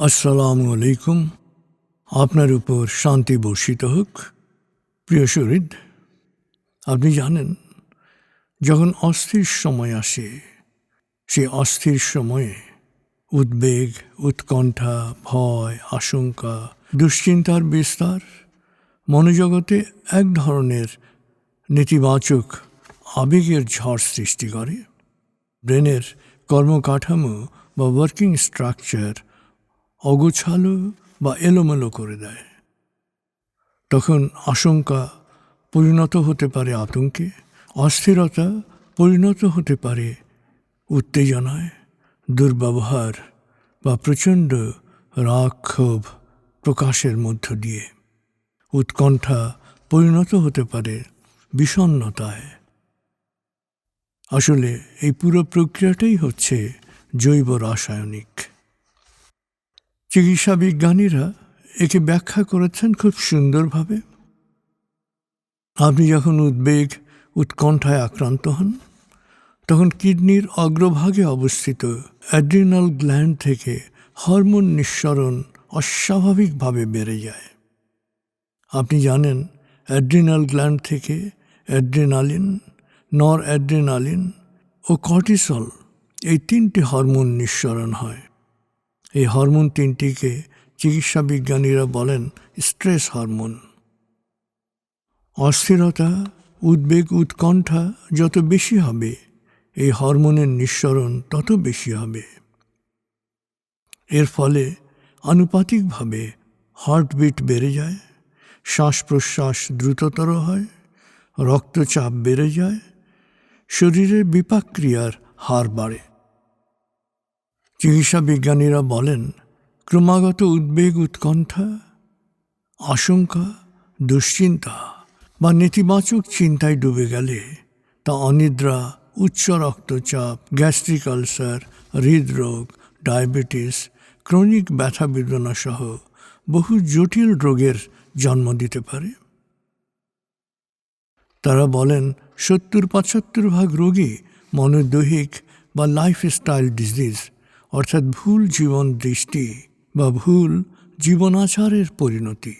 আসসালামু আলাইকুম। আপনার উপর শান্তি বর্ষিত হোক। প্রিয় শরীর, আপনি জানেন, যখন অস্থির সময় আসে সেই অস্থির সময়ে উদ্বেগ, উৎকণ্ঠা, ভয়, আশঙ্কা, দুশ্চিন্তার বিস্তার, মনোজগতে এক ধরনের নেতিবাচক আবেগের ঝড় সৃষ্টি করে। ব্রেনের কর্মকাঠামো বা ওয়ার্কিং স্ট্রাকচার অগোছালো বা এলোমেলো করে দেয়। তখন আশঙ্কা পরিণত হতে পারে আতঙ্কে, অস্থিরতা পরিণত হতে পারে উত্তেজনায়, দুর্ব্যবহার বা প্রচণ্ড রাগ ক্ষোভ প্রকাশের মধ্য দিয়ে। উৎকণ্ঠা পরিণত হতে পারে বিষণ্নতায় আসলে এই পুরো প্রক্রিয়াটাই হচ্ছে জৈব রাসায়নিক। চিকিৎসা বিজ্ঞানীরা একে ব্যাখ্যা করেছেন খুব সুন্দরভাবে। আপনি যখন উদ্বেগ, উৎকণ্ঠায় আক্রান্ত হন, তখন কিডনির অগ্রভাগে অবস্থিত অ্যাড্রিনাল গ্ল্যান্ড থেকে হরমোন নিঃসরণ অস্বাভাবিকভাবে বেড়ে যায়। আপনি জানেন, অ্যাড্রিনাল গ্ল্যান্ড থেকে অ্যাড্রিনালিন নর অ্যাড্রিনালিন ও কর্টিসল এই তিনটি হরমোন নিঃসরণ হয়। এই হরমোন তিনটিকে চিকিৎসা বিজ্ঞানীরা বলেন স্ট্রেস হরমোন। অস্থিরতা, উদ্বেগ, উৎকণ্ঠা যত বেশি হবে, এই হরমোনের নিঃসরণ তত বেশি হবে। এর ফলে আনুপাতিকভাবে হার্টবিট বেড়ে যায় শ্বাস প্রশ্বাস দ্রুততর হয়, রক্তচাপ বেড়ে যায়, শরীরের বিপাক্রিয়ার হার বাড়ে। চিকিৎসা বিজ্ঞানীরা বলেন, ক্রমাগত উদ্বেগ, উৎকণ্ঠা, আশঙ্কা, দুশ্চিন্তা বা নেতিবাচক চিন্তায় ডুবে গেলে তা অনিদ্রা, উচ্চ রক্তচাপ, গ্যাস্ট্রিক আলসার, হৃদরোগ, ডায়াবেটিস, ক্রনিক ব্যথা বেদনা সহ বহু জটিল রোগের জন্ম দিতে পারে। তারা বলেন সত্তর পঁচাত্তর ভাগ রোগী মনোদৈহিক বা লাইফস্টাইল ডিজিজ অর্থাৎ ভুল জীবন দৃষ্টি বা ভুল জীবনাচারের পরিণতি।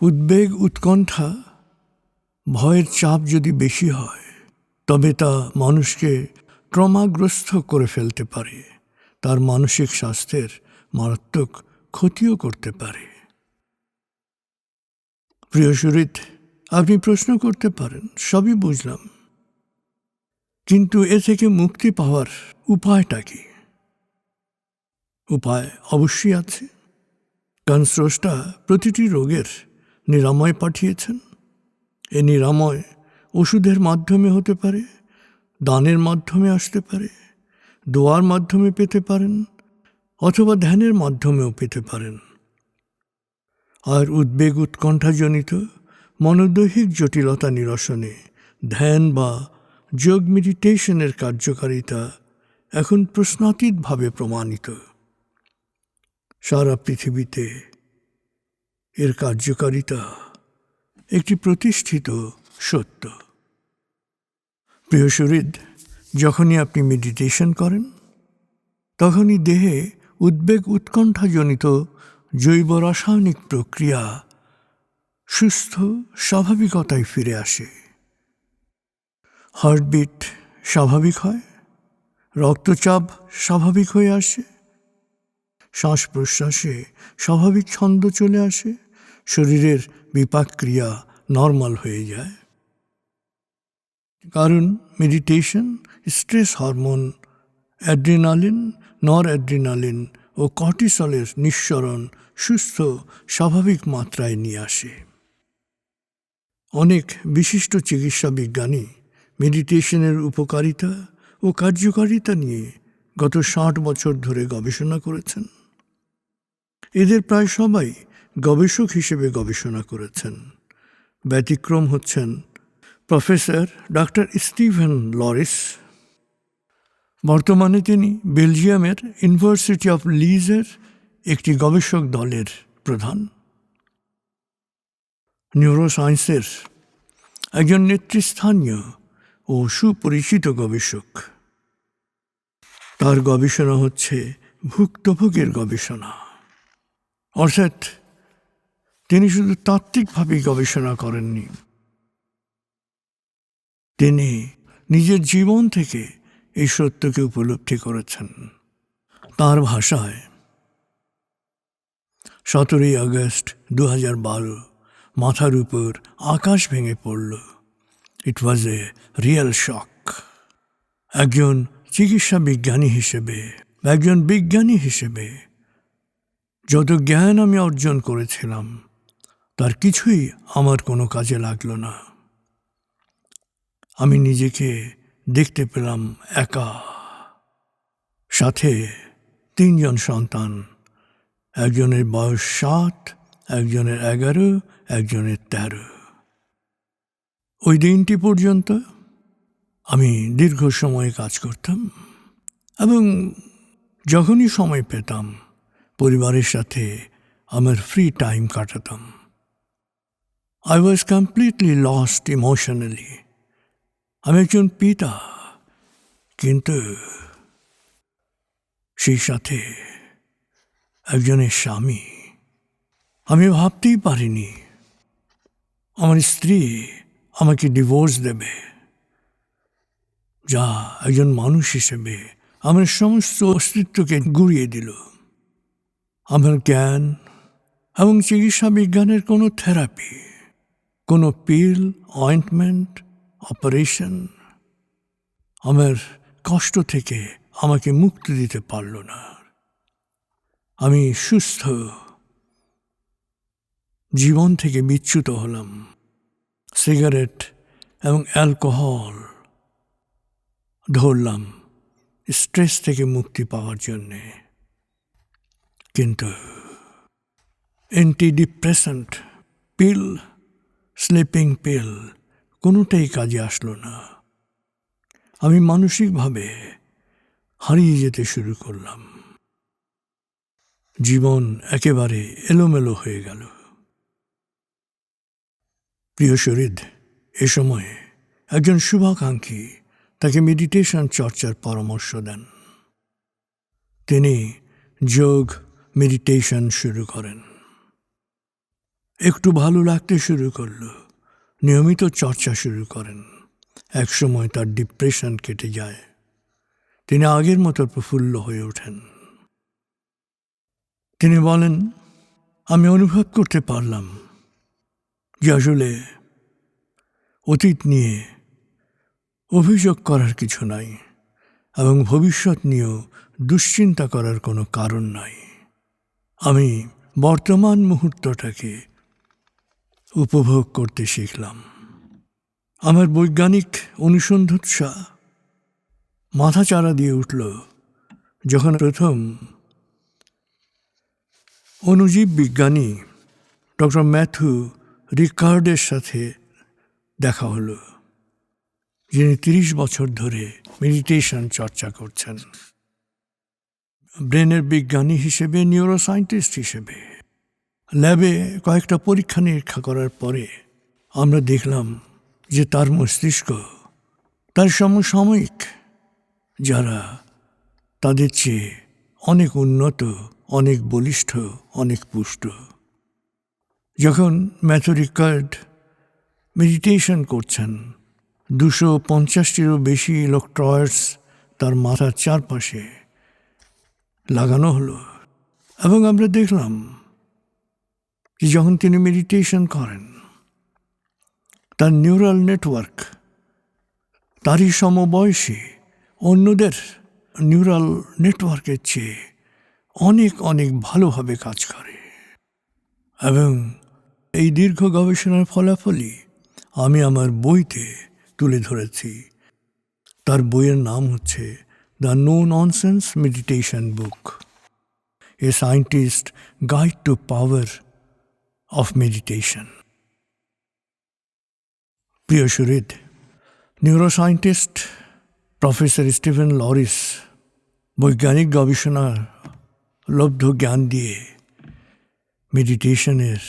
উদ্বেগ উৎকণ্ঠা, ভয়ের চাপ যদি বেশি হয়, তবে তা মানুষকে ট্রমাগ্রস্ত করে ফেলতে পারে। তার মানসিক স্বাস্থ্যের মারাত্মক ক্ষতিও করতে পারে। প্রিয় সুরিত আপনি প্রশ্ন করতে পারেন, সবই বুঝলাম। কিন্তু এ থেকে মুক্তি পাওয়ার উপায়টা কি? উপায় অবশ্যই আছে। কারণ স্রষ্টা প্রতিটি রোগের নিরাময় পাঠিয়েছেন। এ নিরাময় ওষুধের মাধ্যমে হতে পারে, দানের মাধ্যমে আসতে পারে, দোয়ার মাধ্যমে পেতে পারেন, অথবা ধ্যানের মাধ্যমেও পেতে পারেন। আর উদ্বেগ উৎকণ্ঠাজনিত, মনোদৈহিক জটিলতা নিরসনে ধ্যান বা যোগ মেডিটেশনের কার্যকারিতা এখন প্রশ্নাতীতভাবে প্রমাণিত। সারা পৃথিবীতে এর কার্যকারিতা একটি প্রতিষ্ঠিত সত্য। প্রিয় শরীর যখনই আপনি মেডিটেশন করেন, তখনই দেহে উদ্বেগ উৎকণ্ঠাজনিত জৈব রাসায়নিক প্রক্রিয়া সুস্থ, স্বাভাবিকতায় ফিরে আসে। হার্টবিট স্বাভাবিক হয়, রক্তচাপ স্বাভাবিক হয়ে আসে শ্বাস প্রশ্বাসে স্বাভাবিক ছন্দ চলে আসে, শরীরের বিপাক ক্রিয়া নর্মাল হয়ে যায়। কারণ meditation, stress hormone, adrenaline noradrenaline ও কর্টিসলের নিঃসরণ সুস্থ, স্বাভাবিক মাত্রায় নিয়ে আসে। অনেক বিশিষ্ট চিকিৎসা বিজ্ঞানী মেডিটেশনের উপকারিতা ও কার্যকারিতা নিয়ে গত ষাট বছর ধরে গবেষণা করেছেন। এদের প্রায় সবাই গবেষক হিসেবে গবেষণা করেছেন। ব্যতিক্রম হচ্ছেন প্রফেসর ডক্টর স্টিভেন লরিস। বর্তমানে তিনি বেলজিয়ামের ইউনিভার্সিটি অফ লিজের একটি গবেষক দলের প্রধান। নিউরোসায়েন্সের একজন নেতৃস্থানীয় ও সুপরিচিত গবেষক। তার গবেষণা হচ্ছে ভুক্তভোগের গবেষণা। অর্থাৎ তিনি শুধু তাত্ত্বিকভাবেই গবেষণা করেননি। তিনি নিজের জীবন থেকে এই সত্যকে উপলব্ধি করেছেন। তার ভাষায়, সতেরোই আগস্ট দু হাজার বারো, মাথার উপর আকাশ ভেঙে পড়ল। ইট ওয়াজ এ রিয়েল শক একজন চিকিৎসা বিজ্ঞানী হিসেবে, একজন বিজ্ঞানী হিসেবে যত জ্ঞান আমি অর্জন করেছিলাম, তার কিছুই আমার কোনো কাজে লাগল না। আমি নিজেকে দেখতে পেলাম একা। সাথে তিনজন সন্তান, একজনের বয়স সাত, একজনের এগারো, একজনের তেরো। ওই দিনটি পর্যন্ত আমি দীর্ঘ সময় কাজ করতাম এবং যখনই সময় পেতাম, পরিবারের সাথে আমার ফ্রি টাইম কাটাতাম। I was completely lost emotionally আমি একজন পিতা, কিন্তু সেই সাথে একজনের স্বামী। আমি ভাবতেই পারিনি, আমার স্ত্রী আমাকে ডিভোর্স দেবে। যা একজন মানুষ হিসেবে আমার সমস্ত অস্তিত্বকে গুড়িয়ে দিল। আমার জ্ঞান এবং চিকিৎসা বিজ্ঞানের কোনো থেরাপি কোনো পিল অয়েন্টমেন্ট অপারেশন আমার কষ্ট থেকে আমাকে মুক্তি দিতে পারল না। আমি সুস্থ জীবন থেকে বিচ্যুত হলাম। সিগারেট এবং অ্যালকোহল ধরলাম স্ট্রেস থেকে মুক্তি পাওয়ার জন্যে। কিন্তু অ্যান্টি ডিপ্রেশান্ট পিল স্লিপিং পিল কোনোটাই কাজে আসলো না। আমি মানসিকভাবে হারিয়ে যেতে শুরু করলাম। জীবন একেবারে এলোমেলো হয়ে গেল। প্রিয় শরীর, এ সময়ে একজন শুভাকাঙ্ক্ষী তাকে মেডিটেশন চর্চার পরামর্শ দেন। তিনি যোগ মেডিটেশন শুরু করেন। একটু ভালো লাগতে শুরু করল, নিয়মিত চর্চা শুরু করেন। একসময় তার ডিপ্রেশন কেটে যায়। তিনি আগের মতো প্রফুল্ল হয়ে ওঠেন। তিনি বলেন, আমি অনুভব করতে পারলাম আসলে অতীত নিয়ে অভিযোগ করার কিছু নাই এবং ভবিষ্যৎ নিয়েও দুশ্চিন্তা করার কোনো কারণ নাই। আমি বর্তমান মুহূর্তটাকে উপভোগ করতে শিখলাম। আমার বৈজ্ঞানিক অনুসন্ধানসা মাথা চারা দিয়ে উঠল যখন প্রথম অনুজীব বিজ্ঞানী ডক্টর ম্যাথু রিকার্ডের সাথে দেখা হলো, যিনি তিরিশ বছর ধরে মেডিটেশন চর্চা করছেন। ব্রেনের বিজ্ঞানী হিসেবে নিউরোসায়েন্টিস্ট হিসেবে। ল্যাবে কয়েকটা পরীক্ষা নিরীক্ষা করার পরে আমরা দেখলাম যে তার মস্তিষ্ক তার সমসাময়িক যারা, তাদের চেয়ে অনেক উন্নত, অনেক বলিষ্ঠ, অনেক পুষ্ট। যখন ম্যাথরিকার্ড মেডিটেশন করছেন, দুশো পঞ্চাশটিরও বেশি ইলেকট্রয়েডস তার মাথার চারপাশে লাগানো হলো এবং আমরা দেখলাম যে যখন তিনি মেডিটেশন করেন, তার নিউরাল নেটওয়ার্ক তারই সমবয়সী অন্যদের নিউরাল নেটওয়ার্কের চেয়ে অনেক অনেক ভালোভাবে কাজ করে এবং এই দীর্ঘ গবেষণার ফলাফলই আমি আমার বইতে তুলে ধরেছি। তার বইয়ের নাম হচ্ছে the no nonsense meditation book a scientist guide to power of meditation. প্রিয় সুরিদ নিউরোসায়েন্টিস্ট প্রফেসর স্টিভেন লরিস বৈজ্ঞানিক গবেষণার লব্ধ জ্ঞান দিয়ে মেডিটেশনের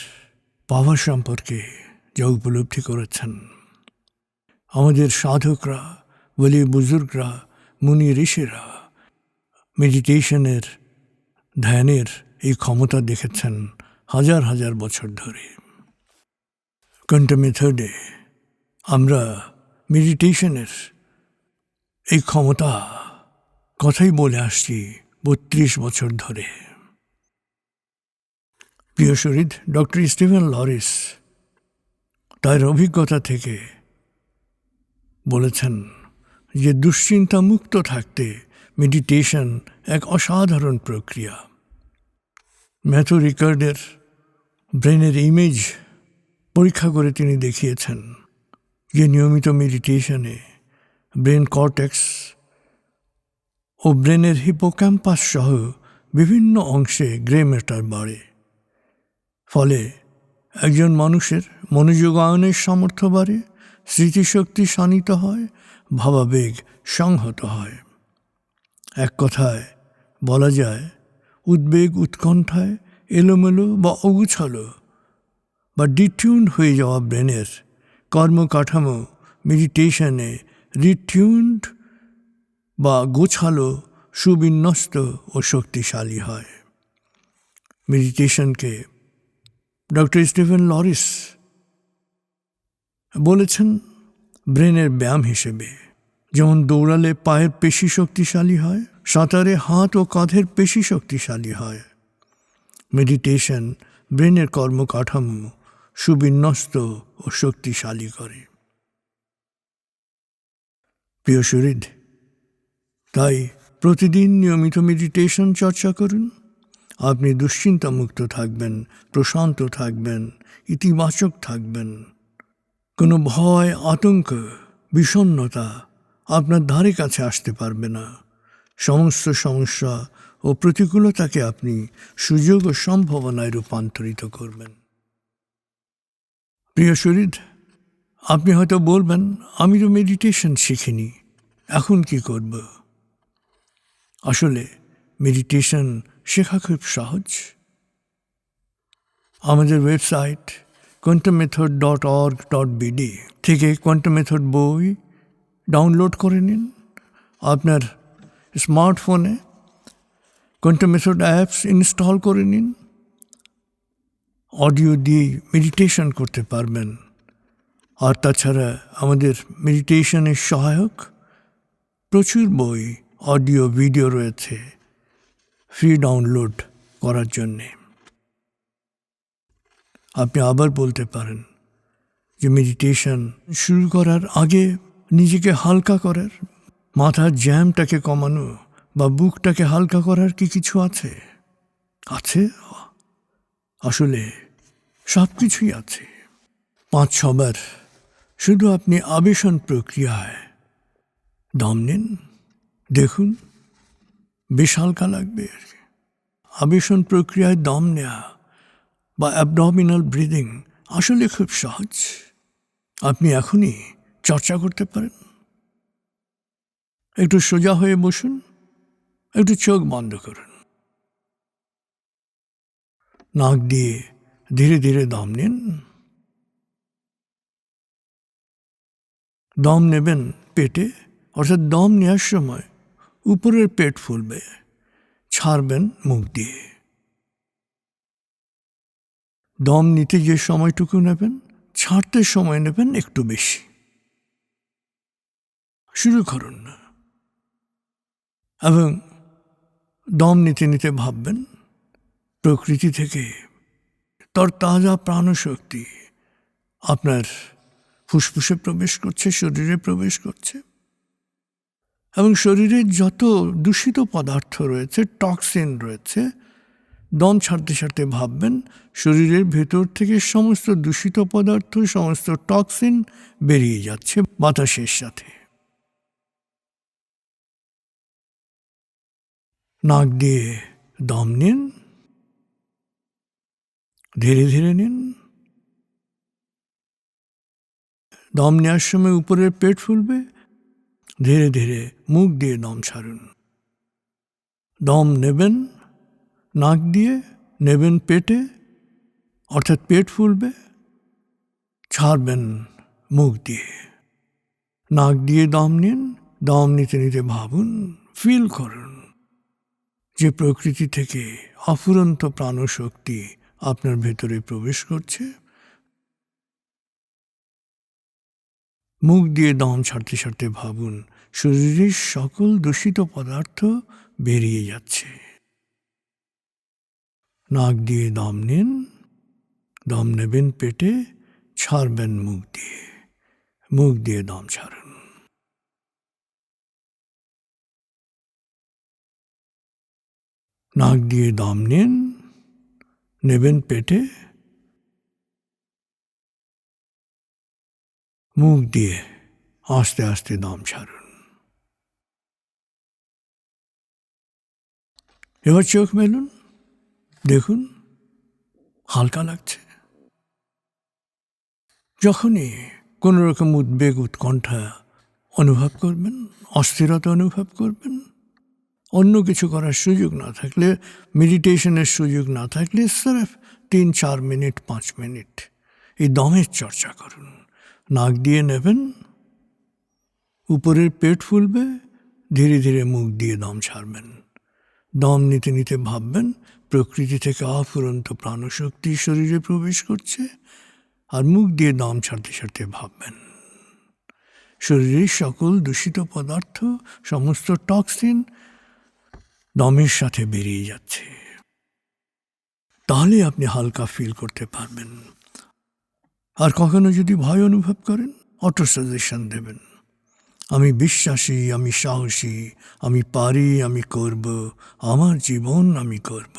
পাওয়ার সম্পর্কে যা উপলব্ধি করেছেন। আমাদের সাধকরা, বলি বুজুর্গরা, মুনি ঋষিরা মেডিটেশনের ধ্যানের এই ক্ষমতা দেখেছেন হাজার হাজার বছর ধরে। কোয়ান্টাম মেথডে আমরা মেডিটেশনের এই ক্ষমতা কথাই বলে আসছি বত্রিশ বছর ধরে। প্রিয় শরীর, ডক্টর স্টিভেন লরিস তার অভিজ্ঞতা থেকে বলেছেন যে দুশ্চিন্তা মুক্ত থাকতে মেডিটেশন এক অসাধারণ প্রক্রিয়া। ম্যাথু রিকার্ডের ব্রেনের ইমেজ পরীক্ষা করে তিনি দেখিয়েছেন যে নিয়মিত মেডিটেশনে ব্রেন কর্টেক্স ও ব্রেনের হিপোক্যাম্পাস সহ বিভিন্ন অংশে গ্রে ম্যাটার বাড়ে। ফলে একজন মানুষের মনোযোগায়নের সামর্থ্য বাড়ে, স্মৃতিশক্তি শানিত হয়, ভাবাবেগ সংহত হয়। এক কথায় বলা যায়, উদ্বেগ উৎকণ্ঠায় এলোমেলো বা অগুছালো বা ডিটিউন্ড হয়ে যাওয়া ব্রেনের কর্মকাঠামো মেডিটেশনে রিটিউন্ড বা গোছালো, সুবিন্যস্ত ও শক্তিশালী হয়। মেডিটেশনকে ডক্টর স্টিফেন লরিস বলেছেন ব্রেনের ব্যায়াম হিসেবে। যেমন দৌড়ালে পায়ের পেশি শক্তিশালী হয়, সাঁতারে হাত ও কাঁধের পেশি শক্তিশালী হয়। মেডিটেশন ব্রেনের কর্মকাঠামো সুবিন্যস্ত ও শক্তিশালী করে। প্রিয় শরীর, তাই প্রতিদিন নিয়মিত মেডিটেশন চর্চা করুন। আপনি দুশ্চিন্তা মুক্ত থাকবেন, প্রশান্ত থাকবেন, ইতিবাচক থাকবেন। কোনো ভয়, আতঙ্ক বিষণ্নতা আপনার ধারে কাছে আসতে পারবে না। সমস্ত সমস্যা ও প্রতিকূলতাকে আপনি সুযোগ ও সম্ভাবনায় রূপান্তরিত করবেন। প্রিয় শরীর, আপনি হয়তো বলবেন, আমি তো মেডিটেশন শিখিনি, এখন কি করব? আসলে মেডিটেশন শেখা খুব সহজ। আমাদের website quantum method dot org dot BD থেকে কোয়ান্টাম মেথড বই ডাউনলোড করে নিন। আপনার স্মার্টফোনে কোয়ান্টাম মেথড অ্যাপস ইনস্টল করে নিন। অডিও দিয়ে মেডিটেশন করতে পারবেন। আর তাছাড়া আমাদের মেডিটেশনের সহায়ক প্রচুর বই অডিও ভিডিও রয়েছে। ফ্রি ডাউনলোড করার জন্যে। আপনি আবার বলতে পারেন যে মেডিটেশন শুরু করার আগে নিজেকে হালকা করার, মাথার জ্যামটাকে কমানো বা বুকটাকে হালকা করার কি কিছু আছে? আছে? আসলে সব কিছুই আছে। পাঁচ ছবার শুধু আপনি আবেশন প্রক্রিয়ায় দম নিন, দেখুন বেশ হালকা লাগবে আর কি। আবেশন প্রক্রিয়ায় দম নেওয়া বা অ্যাবডমিনাল ব্রিদিং আসলে খুব সহজ। আপনি এখনই চর্চা করতে পারেন। একটু সোজা হয়ে বসুন, একটু চোখ বন্ধ করুন। নাক দিয়ে ধীরে ধীরে দম নিন। দম নেবেন পেটে, অর্থাৎ দম নেওয়ার সময় উপরের পেট ফুলবে, ছাড়বেন মুখ দিয়ে। দম নিতে যে সময়টুকু নেবেন, ছাড়তে সময় নেবেন একটু বেশি। শুরু করুন। না এবং দম নিতে নিতে ভাববেন, প্রকৃতি থেকে তর তাজা প্রাণশক্তি আপনার ফুসফুসে প্রবেশ করছে, শরীরে প্রবেশ করছে। এবং শরীরের যত দূষিত পদার্থ রয়েছে, টক্সিন রয়েছে, দম ছাড়তে ছাড়তে ভাববেন, শরীরের ভেতর থেকে সমস্ত দূষিত পদার্থ, সমস্ত টক্সিন বেরিয়ে যাচ্ছে বাতাসের সাথে। নাক দিয়ে দম নিন। ধীরে ধীরে নিন। দম নেওয়ার সময় উপরের পেট ফুলবে। ধীরে ধীরে মুখ দিয়ে দম ছাড়ুন। দম নেবেন, নাক দিয়ে নেবেন পেটে, অর্থাৎ পেট ফুলবে, ছাড়বেন মুখ দিয়ে। নাক দিয়ে দম নিন, দম নিতে নিতে ভাবুন ফিল করুন। যে প্রকৃতি থেকে অফুরন্ত প্রাণশক্তি আপনার ভেতরে প্রবেশ করছে মুখ দিয়ে দম ছাড়তে ছাড়তে ভাবুন, শরীরের সকল দূষিত পদার্থ বেরিয়ে যাচ্ছে। নাক দিয়ে দম নিন, দম নেবেন পেটে, ছাড়বেন মুখ দিয়ে মুখ দিয়ে দম ছাড়ুন। নাক দিয়ে দম নিন, নেবেন পেটে মুখ দিয়ে আস্তে আস্তে দম ছাড়ুন। এবার চোখ মেলুন, দেখুন, হালকা লাগছে। যখনই কোনো রকম উদ্বেগ, উৎকণ্ঠা অনুভব করবেন, অস্থিরতা অনুভব করবেন, অন্য কিছু করার সুযোগ না থাকলে, মেডিটেশনের সুযোগ না থাকলে স্রেফ তিন, চার মিনিট, পাঁচ মিনিট এই দমের চর্চা করুন। নাক দিয়ে নেবেন, উপরের পেট ফুলবে, ধীরে ধীরে মুখ দিয়ে দম ছাড়বেন। দম নিতে নিতে ভাববেন, প্রকৃতি থেকে অফুরন্ত প্রাণশক্তি শরীরে প্রবেশ করছে আর মুখ দিয়ে দম ছাড়তে ছাড়তে ভাববেন। শরীরের সকল দূষিত পদার্থ, সমস্ত টক্সিন দমের সাথে বেরিয়ে যাচ্ছে। তাহলে আপনি হালকা ফিল করতে পারবেন। আর কখনো যদি ভয় অনুভব করেন, অটো সাজেশন দেবেন। আমি বিশ্বাসী, আমি সাহসী, আমি পারি, আমি করব, আমার জীবন আমি করব।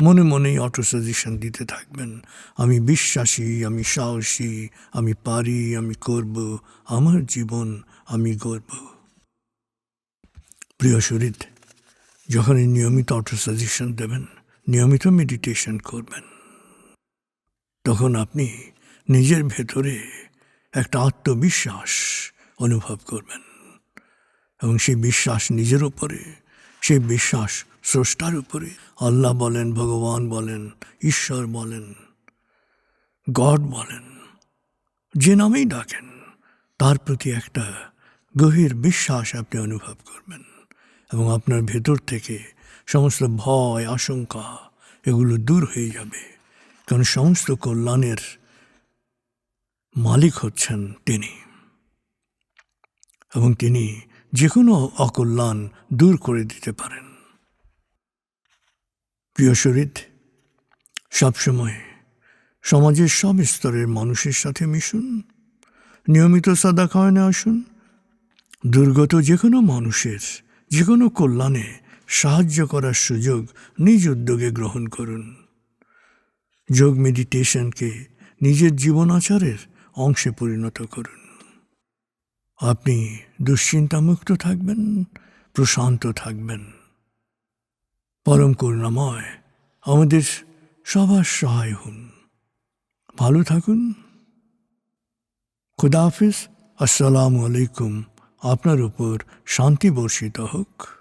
মনে মনেই অটো সাজেশন দিতে থাকবেন। আমি বিশ্বাসী, আমি সাহসী, আমি পারি, আমি করব, আমার জীবন আমি গর্ব প্রিয় শরীর যখন নিয়মিত অটো সাজেশন দেবেন, নিয়মিত মেডিটেশন করবেন, তখন আপনি নিজের ভেতরে একটা আত্মবিশ্বাস অনুভব করবেন। এবং সেই বিশ্বাস নিজের উপরে, সেই বিশ্বাস স্রষ্টার উপরে। আল্লাহ বলেন, ভগবান বলেন, ঈশ্বর বলেন, গড বলেন, যে নামেই ডাকেন, তার প্রতি একটা গভীর বিশ্বাস আপনি অনুভব করবেন। এবং আপনার ভেতর থেকে সমস্ত ভয়, আশঙ্কা এগুলো দূর হয়ে যাবে। কারণ সমস্ত কল্যাণের মালিক হচ্ছেন তিনি। এবং তিনি যে কোনো অকল্যাণ দূর করে দিতে পারেন। প্রিয় শরীর, সবসময় সমাজের সব স্তরের মানুষের সাথে মিশুন, নিয়মিত সাদা খাওয়ানে আসুন, দুর্গত যে কোনো মানুষের যে কোনো কল্যাণে সাহায্য করার সুযোগ নিজ উদ্যোগে গ্রহণ করুন। যোগ মেডিটেশনকে নিজের জীবনাচারের অংশে পরিণত করুন। আপনি দুশ্চিন্তামুক্ত থাকবেন, প্রশান্ত থাকবেন। পরম করুণাময়, আমাদের সবার সহায় হন। ভালো থাকুন। খুদাহাফিজ আসসালামু আলাইকুম। আপনার উপর শান্তি বর্ষিত হোক।